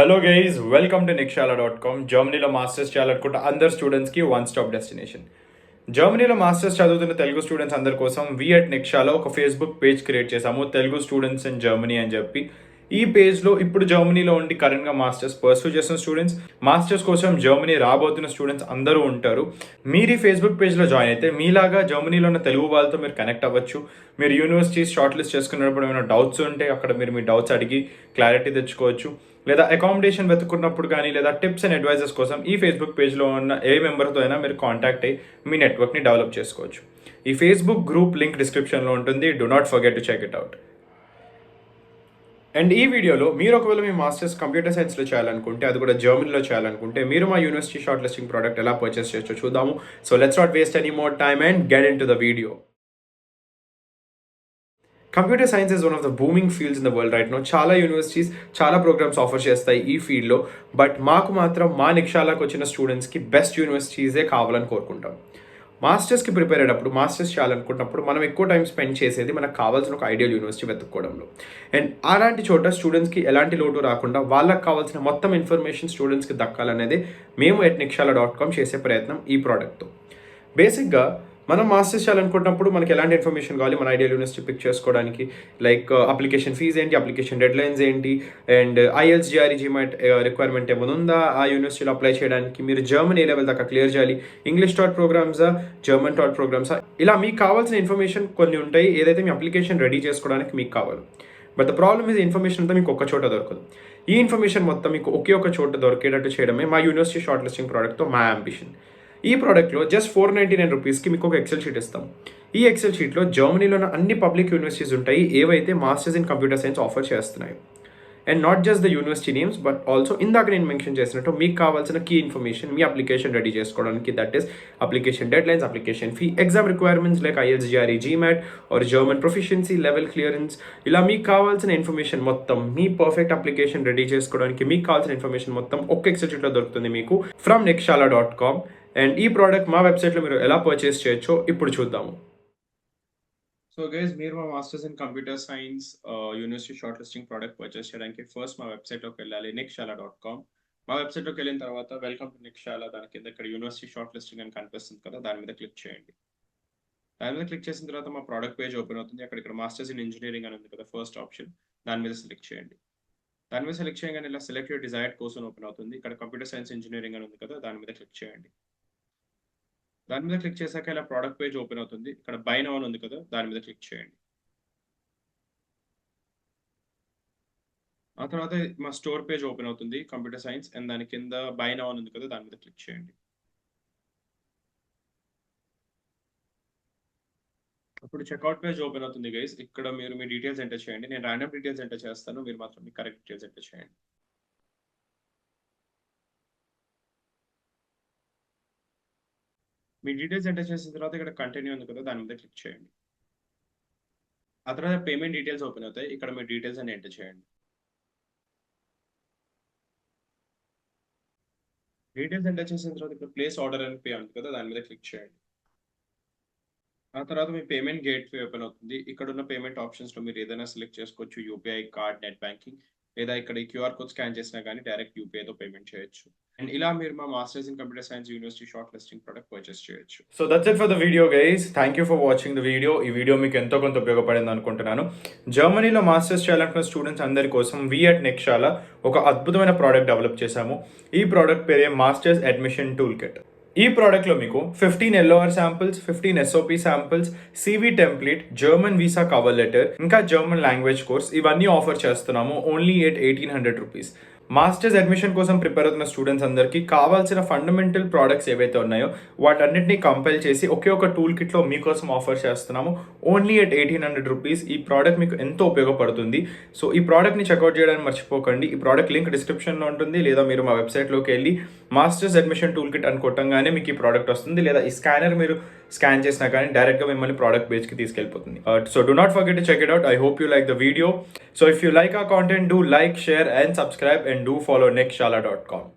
Hello guys welcome to Nikshala dot com జర్మనీలో masters చేయాలనుకుంటే అందరు స్టూడెంట్స్కి వన్ స్టాప్ డెస్టినేషన్ జర్మనీలో మాస్టర్స్ చదువుతున్న తెలుగు స్టూడెంట్స్ అందరి కోసం వి అట్ నిక్షాలో ఒక ఫేస్బుక్ పేజ్ క్రియేట్ చేశాము. తెలుగు స్టూడెంట్స్ ఇన్ జర్మనీ అని చెప్పి. ఈ పేజ్లో ఇప్పుడు జర్మనీలో ఉండి కరెంట్గా మాస్టర్స్ పర్సూ చేస్తున్న స్టూడెంట్స్ మాస్టర్స్ కోసం జర్మనీ రాబోతున్న స్టూడెంట్స్ అందరూ ఉంటారు. మీరు ఈ ఫేస్బుక్ పేజ్లో జాయిన్ అయితే మీలాగా జర్మనీలో ఉన్న తెలుగు వాళ్ళతో మీరు కనెక్ట్ అవ్వచ్చు. మీరు యూనివర్సిటీస్ షార్ట్ లిస్ట్ చేసుకున్నప్పుడు ఏమైనా డౌట్స్ ఉంటే అక్కడ మీరు మీ డౌట్స్ అడిగి క్లారిటీ తెచ్చుకోవచ్చు. లేదా అకామిడేషన్ వెతుకున్నప్పుడు కానీ లేదా టిప్స్ అండ్ అడ్వైజెస్ కోసం ఈ ఫేస్బుక్ పేజ్లో ఉన్న ఏ మెంబర్తో అయినా మీరు కాంటాక్ట్ అయ్యి మీ నెట్వర్క్ని డెవలప్ చేసుకోవచ్చు. ఈ ఫేస్బుక్ గ్రూప్ లింక్ డిస్క్రిప్షన్లో ఉంటుంది. Do not forget to check it out and ఈ వీడియోలో మీరు ఒకవేళ మీ మాస్టర్స్ కంప్యూటర్ సైన్స్లో చేయాలనుకుంటే అది కూడా జర్మనీలో చేయాలనుకుంటే మీరు మా యూనివర్సిటీ షార్ట్ లిస్టింగ్ ప్రోడక్ట్ ఎలా పర్చేస్ చేయొచ్చో చూద్దాము. So let's not waste any more time and get into the video computer science is one of the booming fields in the world right now చాలా యూనివర్సిటీస్ చాలా programmes offer చేస్తాయి ఈ ఫీల్డ్లో but మాకు మాత్రం మా నిక్షాలకు వచ్చిన స్టూడెంట్స్కి బెస్ట్ యూనివర్సిటీసే కావాలని కోరుకుంటాం. మాస్టర్స్కి ప్రిపేర్ అయ్యేటప్పుడు మాస్టర్స్ చేయాలనుకున్నప్పుడు మనం ఎక్కువ టైం స్పెండ్ చేసేది మనకు కావాల్సిన ఒక ఐడియల్ యూనివర్సిటీ వెతుక్కోవడంలో. అండ్ అలాంటి చోట స్టూడెంట్స్కి ఎలాంటి లోటు రాకుండా వాళ్ళకి కావాల్సిన మొత్తం ఇన్ఫర్మేషన్ స్టూడెంట్స్కి దక్కాలనేది మేము ఎట్ నిక్షాల డాట్ కామ్ చేసే ప్రయత్నం ఈ ప్రోడక్ట్తో బేసిక్గా మనం మాస్టర్స్ చేయాలనుకుంటున్నప్పుడు మనకి ఎలాంటి ఇన్ఫర్మేషన్ కావాలి? మన ఐడియల్ యూనివర్సిటీ పిక్ చేసుకోవడానికి లైక్ అప్లికేషన్ ఫీజ్ ఏంటి? అప్లికేషన్ డెడ్ లైన్స్ ఏంటి and IELTS GRE GMAT requirement ఏమైనా ఉందా? ఆ యూనివర్సిటీలో అప్లై చేయడానికి మీరు జర్మన్ ఏ లెవెల్ దాకా క్లియర్ చేయాలి? ఇంగ్లీష్ టాట్ ప్రోగ్రామ్సా జర్మన్ టాట్ ప్రోగ్రామ్సా ఇలా మీకు కావాల్సిన ఇన్ఫర్మేషన్ కొన్ని ఉంటాయి. ఏదైతే మీ అప్లికేషన్ రెడీ చేసుకోవడానికి మీకు కావాలి. But the problem is information అంతా మీకు ఒక్క చోట దొరకదు. ఈ ఇన్ఫర్మేషన్ మొత్తం మీకు ఒకే ఒక చోట దొరికేటట్టు చేయడమే మా యూనివర్సిటీ షార్ట్ లిస్టింగ్ ప్రోడక్ట్తో మా అంబిషన్ ఈ ప్రోడక్ట్లో జస్ట్ ఫోర్ నైంటీ నైన్ రూపీస్కి మీకు ఒక ఎక్సెల్ షీట్ ఇస్తాం. ఈ ఎక్సెల్ షీట్లో జర్మనీలో ఉన్న అన్ని పబ్లిక్ యూనివర్సిటీస్ ఉంటాయి ఏవైతే masters in computer science offer చేస్తున్నాయి. And not just the university names but also ఇందాక నేను మెన్షన్ చేసినట్టు మీకు కావాల్సిన కీ ఇన్ఫర్మేషన్ మీ అప్లికేషన్ రెడీ చేసుకోవడానికి that is application deadlines application fee exam requirements like IELTS GRE GMAT or German proficiency level clearance ఇలా మీకు కావాల్సిన ఇన్ఫర్మేషన్ మొత్తం మీ పర్ఫెక్ట్ అప్లికేషన్ రెడీ చేసుకోవడానికి మీకు కావాల్సిన ఇన్ఫర్మేషన్ మొత్తం ఒక్క ఎక్సెల్ దొరుకుతుంది మీకు. From Nikshala dot com and ఈ ప్రోడక్ట్ మా వెబ్సైట్లో మీరు ఎలా పర్చేస్ చేయొచ్చో ఇప్పుడు చూద్దాము. సో గైస్ మీరు మా masters in computer science university short listing product purchase చేయడానికి ఫస్ట్ మా వెబ్సైట్లోకి వెళ్ళాలి నెక్షాలా డాట్ కామ్ మా వెబ్సైట్లోకి వెళ్ళిన తర్వాత వెల్కమ్ టు నెక్షాలా దాని కింద ఇక్కడ యూనివర్సిటీ షార్ట్ లిస్టింగ్ అని కనిపిస్తుంది కదా దాని మీద క్లిక్ చేయండి. దాని మీద క్లిక్ చేసిన తర్వాత మా ప్రోడక్ట్ పేజ్ ఓపెన్ అవుతుంది. అక్కడ ఇక్కడ మాస్టర్స్ ఇన్ ఇంజనీరింగ్ అని ఉంది కదా ఫస్ట్ ఆప్షన్ దాని మీద సెలెక్ట్ చేయండి. దాని మీద సెలెక్ట్ చేయగానే ఇలా select your desired course open అవుతుంది. ఇక్కడ కంప్యూటర్ సైన్స్ ఇంజనీరింగ్ అని ఉంది కదా దాని మీద క్లిక్ చేయండి. దాని మీద క్లిక్ చేశాక ఇలా ప్రోడక్ట్ పేజ్ ఓపెన్ అవుతుంది. ఇక్కడ బై నౌ అని ఉంది కదా దాని మీద క్లిక్ చేయండి. ఆ తర్వాత మా స్టోర్ పేజ్ ఓపెన్ అవుతుంది కంప్యూటర్ సైన్స్ అండ్ దాని కింద బై నౌ అని ఉంది కదా దాని మీద క్లిక్ చేయండి. ఇప్పుడు చెక్అవుట్ పేజ్ ఓపెన్ అవుతుంది గైస్ ఇక్కడ మీరు మీ డీటెయిల్స్ ఎంటర్ చేయండి. నేను ర్యాండమ్ డీటెయిల్స్ ఎంటర్ చేస్తాను మీరు మాత్రం మీ కరెక్ట్ డీటెయిల్స్ ఎంటర్ చేయండి. మీ డీటెయిల్స్ ఎంటర్ చేసిన తర్వాత ఇక్కడ కంటిన్యూ ఉంది కదా దాని మీద క్లిక్ చేయండి. ఆ తర్వాత పేమెంట్ డీటెయిల్స్ ఓపెన్ అవుతాయి. ఇక్కడ మీ డీటెయిల్స్ అని ఎంటర్ చేయండి. డీటెయిల్స్ ఎంటర్ చేసిన తర్వాత ఇక్కడ ప్లేస్ ఆర్డర్ అని పే ఉంది కదా దాని మీద క్లిక్ చేయండి. ఆ తర్వాత మీ పేమెంట్ గేట్ వే ఓపెన్ అవుతుంది. ఇక్కడ ఉన్న పేమెంట్ ఆప్షన్స్లో మీరు ఏదైనా సెలెక్ట్ చేసుకోవచ్చు. యూపీఐ కార్డ్ నెట్ బ్యాంకింగ్ లేదా ఇక్కడ ఈ క్యూఆర్ కోడ్ స్కాన్ చేసినా కానీ డైరెక్ట్ యూపీఐతో పేమెంట్ చేయొచ్చు. అండ్ ఇలా మీరు మా masters in computer science university short listing product purchase చేయొచ్చు. So that's it for the video guys thank you for watching the video ఈ వీడియో మీకు ఎంతో కొంత ఉపయోగపడింది అనుకుంటున్నాను. జర్మనీలో మాస్టర్స్ చేయాలనుకున్న స్టూడెంట్స్ అందరి కోసం విఎట్ నెక్షాల ఒక అద్భుతమైన ప్రోడక్ట్ డెవలప్ చేశాము. ఈ ప్రోడక్ట్ పేరే మాస్టర్స్ అడ్మిషన్ టూల్ కిట్ ఈ ప్రోడక్ట్లో మీకు fifteen LOR samples fifteen SOP samples CV template German visa cover letter ఇంకా జర్మన్ లాంగ్వేజ్ కోర్స్ ఇవన్నీ ఆఫర్ చేస్తున్నాము only at eighteen hundred rupees masters admission కోసం ప్రిపేర్ అవుతున్న స్టూడెంట్స్ అందరికీ కావాల్సిన ఫండమెంటల్ ప్రోడక్ట్స్ ఏవైతే ఉన్నాయో వాటన్నిటిని కంపైల్ చేసి ఒకే ఒక టూల్ కిట్లో మీకోసం ఆఫర్ చేస్తున్నాము. Only at eighteen hundred rupees ఈ ప్రోడక్ట్ మీకు ఎంతో ఉపయోగపడుతుంది. సో ఈ ప్రోడక్ట్ని చెక్అవుట్ చేయడానికి మర్చిపోకండి. ఈ ప్రోడక్ట్ లింక్ డిస్క్రిప్షన్లో ఉంటుంది లేదా మీరు మా వెబ్సైట్లోకి వెళ్ళి మాస్టర్స్ అడ్మిషన్ టూల్ కిట్ అని కొట్టంగానే మీకు ఈ ప్రోడక్ట్ వస్తుంది. లేదా ఈ స్కానర్ మీరు స్కాన్ చేసినా కానీ డైరెక్ట్గా మిమ్మల్ని ప్రోడక్ట్ పేజ్కి తీసుకెళ్ళిపోతుంది. So do not forget check it out I hope you like the video so if you like a content do like share and subscribe and do follow next dot com